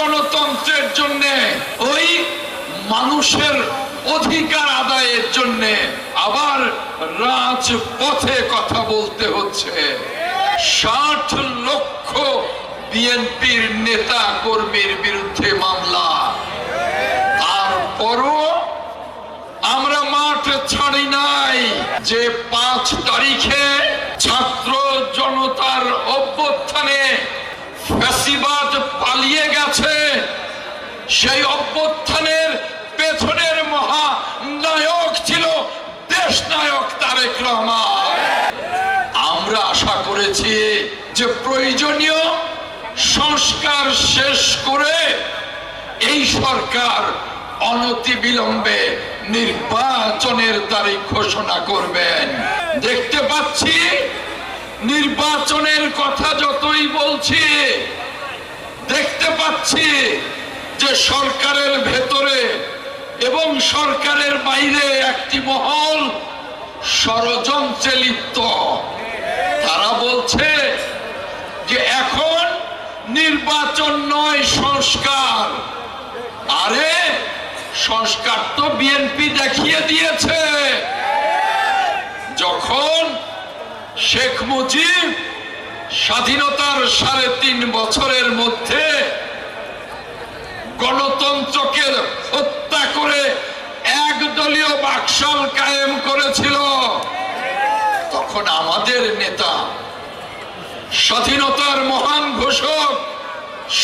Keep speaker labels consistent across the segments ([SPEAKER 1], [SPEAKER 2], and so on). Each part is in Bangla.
[SPEAKER 1] গণতন্ত্রের জন্য, ওই মানুষের অধিকার আদায়ের জন্য আবার রাজপথে কথা বলতে হচ্ছে। ষাট লক্ষ বিএনপির নেতা কর্মীর বিরুদ্ধে মামলা। তারপরও আমরা মাঠ ছাড়ি নাই যে পাঁচ তারিখে ছাত্র সেই অভ্যুত্থানের পেছনের মহা নায়ক ছিল দেশ নায়ক তারেক রহমান। আমরা আশা করেছি যে প্রয়োজনীয় সংস্কার শেষ করে এই সরকার অনতি বিলম্বে নির্বাচনের তারিখ ঘোষণা করবেন। দেখতে পাচ্ছি, নির্বাচনের কথা যতই বলছি, দেখতে পাচ্ছি সরকারের ভেতরে এবং সরকারের বাইরে একটি মহল ষড়যন্ত্রে লিপ্ত। তারা বলছে যে এখন নির্বাচন নয় সংস্কার। আরে সংস্কার তো বিএনপি দেখিয়ে দিয়েছে। যখন শেখ মুজিব স্বাধীনতার সাড়ে তিন বছরের মধ্যে গণতন্ত্রকে হত্যা করে একদলীয় বাকশাল কায়েম করেছিল। তখন আমাদের নেতা, স্বাধীনতার মহান ঘোষক,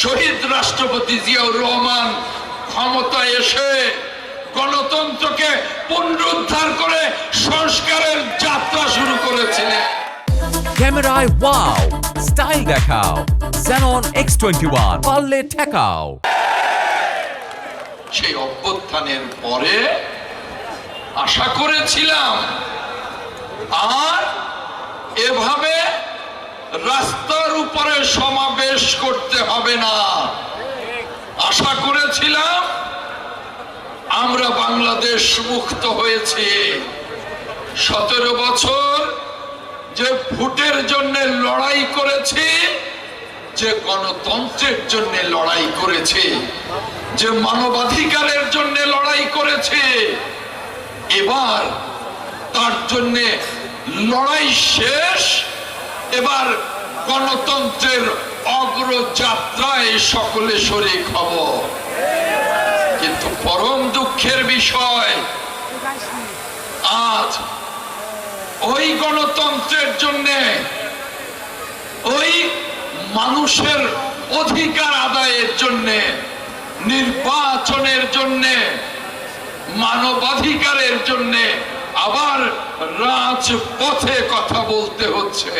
[SPEAKER 1] শহীদ রাষ্ট্রপতি জিয়াউর রহমান ক্ষমতায় এসে গণতন্ত্রকে পুনরুদ্ধার করে সংস্কারের যাত্রা শুরু করেছিলেন।
[SPEAKER 2] ক্যামেরায় ওয়াও স্টাইল দেখাও, Xenon X21 পারলে ঠেকাও।
[SPEAKER 1] সেই অভ্যুত্থানের পরে আশা করেছিলাম আর এভাবে রাস্তার উপরে সমাবেশ করতে হবে না। আশা করেছিলাম আমরা বাংলাদেশ মুক্ত হয়েছি। সতেরো বছর যে ভোটের জন্য লড়াই করেছি, যে গণতন্ত্রের জন্য লড়াই করেছে যে মানবাধিকারের জন্য লড়াই করেছে, এবার তার জন্য লড়াই শেষ, এবার গণতন্ত্রের অগ্রযাত্রায় সকলে শরিক হব কিন্তু পরম দুঃখের বিষয়, আজ ওই গণতন্ত্রের জন্যে, ওই মানুষের অধিকার আদায়ের জন্য নির্বাচনের জন্য মানবাধিকারের জন্য আবার রাজপথে কথা বলতে হচ্ছে।